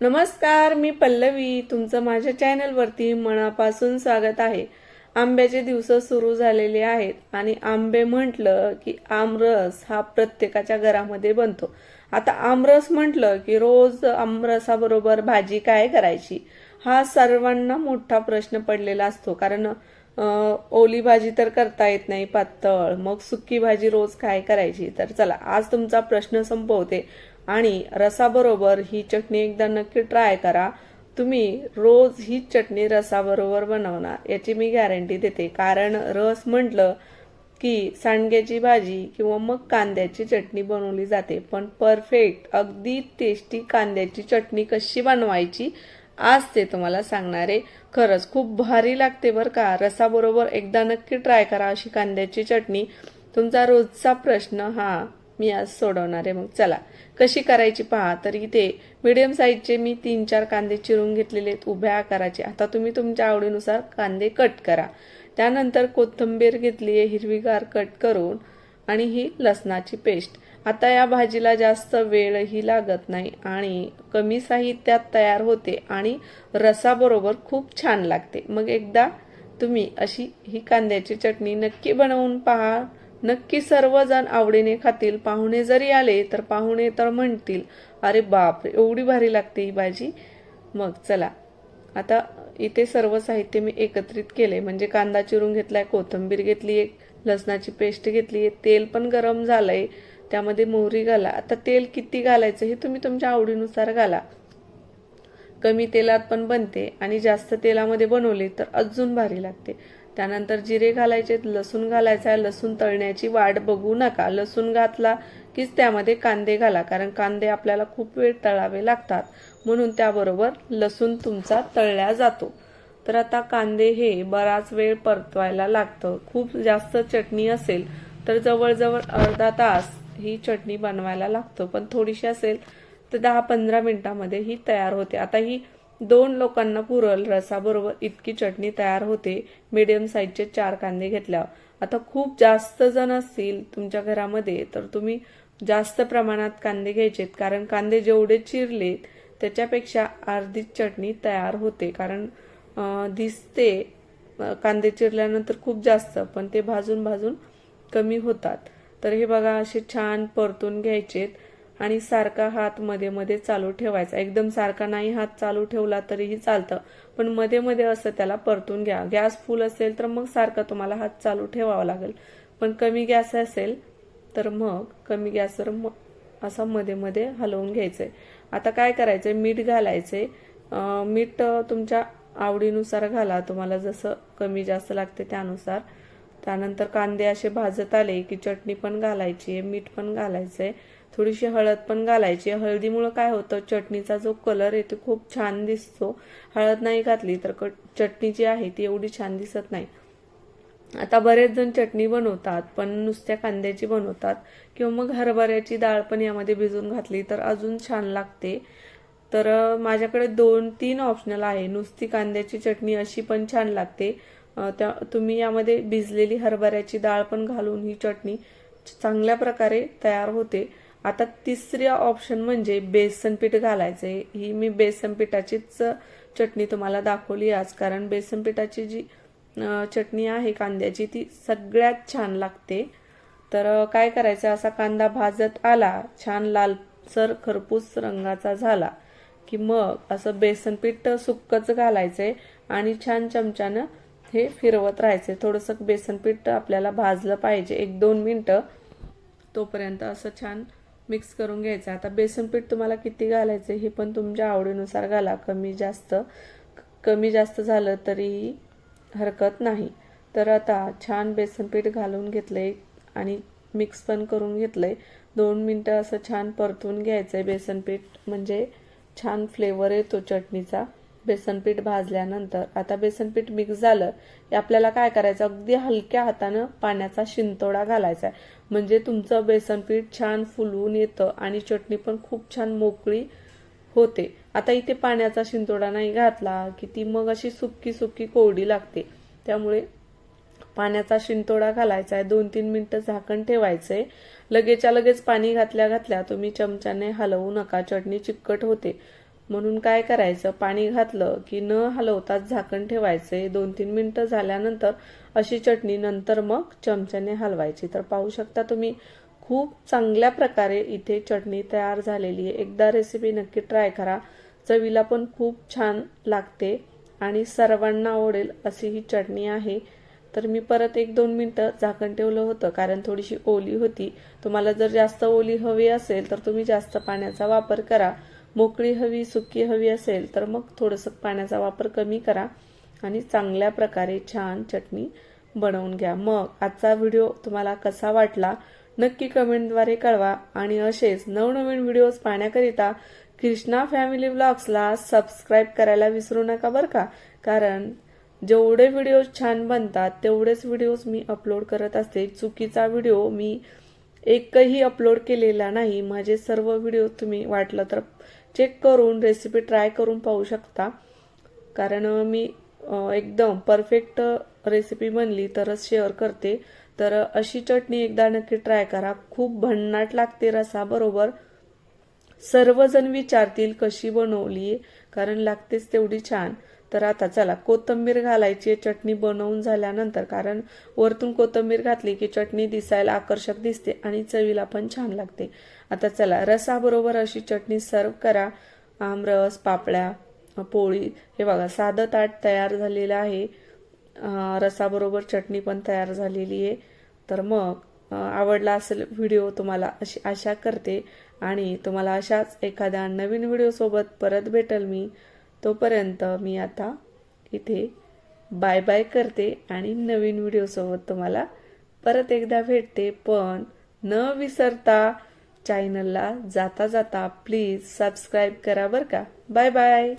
नमस्कार मी पल्लवी. तुमचं माझ्या चॅनलवरती मनापासून स्वागत आहे. आंब्याचे दिवस सुरू झालेले आहेत आणि आंबे म्हटलं की आमरस हा प्रत्येकाच्या घरामध्ये बनतो. आता आमरस म्हटलं की रोज आमरसाबरोबर भाजी काय करायची? हा सर्वांना मोठा प्रश्न पडलेला असतो. कारण ओली भाजी तर करता येत नाही पातळ. मग सुकी भाजी रोज काय करायची? तर चला आज तुमचा प्रश्न संपवते. आणि रसाबरोबर ही चटणी एकदा नक्की ट्राय करा. तुम्ही रोज ही चटणी रसाबरोबर बनवणार याची मी गॅरंटी देते. कारण रस म्हटलं की सांडग्याची भाजी किंवा मग कांद्याची चटणी बनवली जाते. पण परफेक्ट अगदी टेस्टी कांद्याची चटणी कशी बनवायची आज ते तुम्हाला सांगणारे. खरंच खूप भारी लागते बरं का. रसाबरोबर एकदा नक्की ट्राय करा अशी कांद्याची चटणी. तुमचा रोजचा प्रश्न हा मी आज सोडवणार आहे. मग चला कशी करायची पहा. तर इथे मिडियम साईजचे मी तीन चार कांदे चिरून घेतलेले आहेत उभ्या आकाराचे. आता तुम्ही तुमच्या आवडीनुसार कांदे कट करा. त्यानंतर कोथिंबीर घेतली आहे हिरवीगार कट करून आणि ही लसणाची पेस्ट आता या भाजीला जास्त वेळही लागत नाही आणि कमी साहित्यात तयार होते आणि रसाबरोबर खूप छान लागते. मग एकदा तुम्ही अशी ही कांद्याची चटणी नक्की बनवून पहा. नक्की सर्वजण आवडीने खातील. पाहुणे जरी आले तर पाहुणे तर म्हणतील अरे बाप एवढी भारी लागते ही भाजी. मग चला. आता इथे सर्व साहित्य मी एकत्रित केले. म्हणजे कांदा चिरून घेतलाय कोथिंबीर घेतली एक लसणाची पेस्ट घेतली आहे तेल पण गरम झालंय. त्यामध्ये मोहरी घाला. आता तेल किती घालायचं हे तुम्ही तुमच्या आवडीनुसार घाला. कमी तेलात पण बनते आणि जास्त तेलामध्ये बनवले तर अजून भारी लागते. त्यानंतर जिरे घालायचे लसूण घालायचा आहे लसूण तळण्याची वाट बघू नका. लसूण घातला कीच त्यामध्ये कांदे घाला कारण कांदे आपल्याला खूप वेळ तळावे लागतात. म्हणून त्याबरोबर लसूण तुमचा तळल्या जातो. तर आता कांदे हे बराच वेळ परतवायला लागतं. खूप जास्त चटणी असेल तर जवळजवळ अर्धा तास ही चटणी बनवायला लागतो. पण थोडीशी असेल तर दहा पंधरा मिनिटामध्ये ही तयार होते. आता ही दोन लोकांना पुरल रसाबरोबर इतकी चटणी तयार होते. मीडियम साईजचे चार कांदे घेतल्यावर आता खूप जास्त जण असतील तुमच्या घरामध्ये तर तुम्ही जास्त प्रमाणात कांदे घ्यायचेत. कारण कांदे जेवढे चिरलेत त्याच्यापेक्षा अर्धीच चटणी तयार होते. कारण दिसते कांदे चिरल्यानंतर खूप जास्त पण ते भाजून भाजून कमी होतात. तर हे बघा असे छान परतून घ्यायचेत. आणि सारखा हात मध्ये मध्ये चालू ठेवायचा. एकदम सारखा नाही हात चालू ठेवला तरीही चालतं. पण मध्ये मध्ये असं त्याला परतून घ्या. गॅस फुल असेल तर मग सारखा तुम्हाला हात चालू ठेवावा लागेल. पण कमी गॅस असेल तर मग कमी गॅसवर मग असं मध्ये मध्ये हलवून घ्यायचंय. आता काय करायचंय? मीठ घालायचंय. मीठ तुमच्या आवडीनुसार घाला. तुम्हाला जसं कमी जास्त लागते त्यानुसार. त्यानंतर कांदे असे भाजत आले की चटणी पण घालायची आहे मीठ पण घालायचंय. थोडीशी हळद पण घालायची. हळदीमुळं काय होतं चटणीचा जो कलर आहे तो खूप छान दिसतो. हळद नाही घातली तर क- चटणी जी आहे ती एवढी छान दिसत नाही. आता बरेच जण चटणी बनवतात पण नुसत्या कांद्याची बनवतात. किंवा मग हरभऱ्याची डाळ पण यामध्ये भिजून घातली तर अजून छान लागते. तर माझ्याकडे दोन तीन ऑप्शनल आहे. नुसती कांद्याची चटणी अशी पण छान लागते. त्या तुम्ही यामध्ये भिजलेली हरभऱ्याची डाळ पण घालून ही चटणी चांगल्या प्रकारे तयार होते. आता तिसरी ऑप्शन म्हणजे बेसन पीठ घालायचे ही मी बेसन पिठाचीच चटणी तुम्हाला दाखवली आज. कारण बेसन पिठाची जी चटणी आहे कांद्याची ती सगळ्यात छान लागते. तर काय करायचं? असा कांदा भाजत आला छान लालसर खरपूस रंगाचा झाला की मग असं बेसन पीठ सुक्कच घालायचंय आणि छान चमच्यानं हे फिरवत राहायचंय. थोडंसं बेसन पीठ आपल्याला भाजलं पाहिजे. एक दोन मिनटं. तोपर्यंत असं छान मिक्स करून घ्यायचं. आता बेसन पीठ तुम्हाला किती घालायचं हे पण तुमच्या आवडीनुसार घाला. कमी जास्त कमी जास्त झालं तरीही हरकत नाही. तर आता छान बेसन पीठ घालून घेतलंय आणि मिक्स पण करून घेतलंय. दोन मिनटं असं छान परतून घ्यायचंय बेसन पीठ. म्हणजे छान फ्लेवर येतो चटणीचा. बेसनपीठ भाजल्यानंतर आता बेसनपीठ मिक्स झालं की आपल्याला काय करायचं? अगदी हलक्या हातानं पाण्याचा शिंतोडा घालायचा आहे. म्हणजे तुमचं बेसनपीठ छान फुलवून येतं आणि चटणी पण खूप छान मोकळी होते. आता इथे पाण्याचा शिंतोडा नाही घातला की ती मग अशी सुक्की सुक्की कोरडी लागते. त्यामुळे पाण्याचा शिंतोडा घालायचा आहे. दोन तीन मिनिटं झाकण ठेवायचंय. लगेच्या लगेच पाणी घातल्या घातल्या तुम्ही चमच्याने हलवू नका. चटणी चिकट होते. म्हणून काय करायचं? पाणी घातलं की न हलवताच झाकण ठेवायचे. दोन तीन मिनिटं झाल्यानंतर अशी चटणी नंतर मग चमच्याने हलवायची. तर पाहू शकता तुम्ही खूप चांगल्या प्रकारे इथे चटणी तयार झालेली आहे. एकदा रेसिपी नक्की ट्राय करा. चवीला पण खूप छान लागते आणि सर्वांना आवडेल अशी ही चटणी आहे. तर मी परत एक दोन मिनटं झाकण ठेवलं होतं कारण थोडीशी ओली होती. तुम्हाला जर जास्त ओली हवी असेल तर तुम्ही जास्त पाण्याचा वापर करा. मोकळी हवी सुकी हवी असेल तर मग थोडंसं पाण्याचा वापर कमी करा आणि चांगल्या प्रकारे छान चटणी बनवून घ्या. मग आजचा व्हिडिओ तुम्हाला कसा वाटला नक्की कमेंटद्वारे कळवा आणि असेच नवनवीन व्हिडिओज पाहण्याकरिता कृष्णा फॅमिली ब्लॉग्सला सबस्क्राईब करायला विसरू नका बरं का? कारण जेवढे व्हिडिओज छान बनतात तेवढेच व्हिडिओज मी अपलोड करत असते. चुकीचा व्हिडिओ मी एकही अपलोड केलेला नाही. माझे सर्व व्हिडिओ तुम्ही वाटलं तर चेक करून रेसिपी ट्राय करून पाहू शकता. कारण मी एकदम परफेक्ट रेसिपी बनली तरच शेअर करते. तर अशी चटणी एकदा नक्की ट्राय करा. खूप भन्नाट लागते रसाबरोबर सर्वजण विचारतील कशी बनवली कारण लागतेच तेवढी छान. तर आता चला कोथंबीर घालायची चटणी बनवून झाल्यानंतर कारण वरतून कोथंबीर घातली की चटणी दिसायला आकर्षक दिसते आणि चवीला पण छान लागते. आता चला रसाबरोबर अशी चटणी सर्व करा. आमरस पापड्या पोळी हे बघा साधं ताट तयार झालेलं आहे. रसाबरोबर चटणी पण तयार झालेली आहे. तर मग आवडला असेल व्हिडिओ तुम्हाला अशी आशा करते. आणि तुम्हाला अशाच एखाद्या नवीन व्हिडिओसोबत परत भेटल मी. तोपर्यंत मी आता इथे बाय बाय करते आणि नवीन व्हिडिओसोबत तुम्हाला परत एकदा भेटते. पण न विसरता चॅनलला जाता जाता प्लीज सबस्क्राईब करा बरं का. Bye bye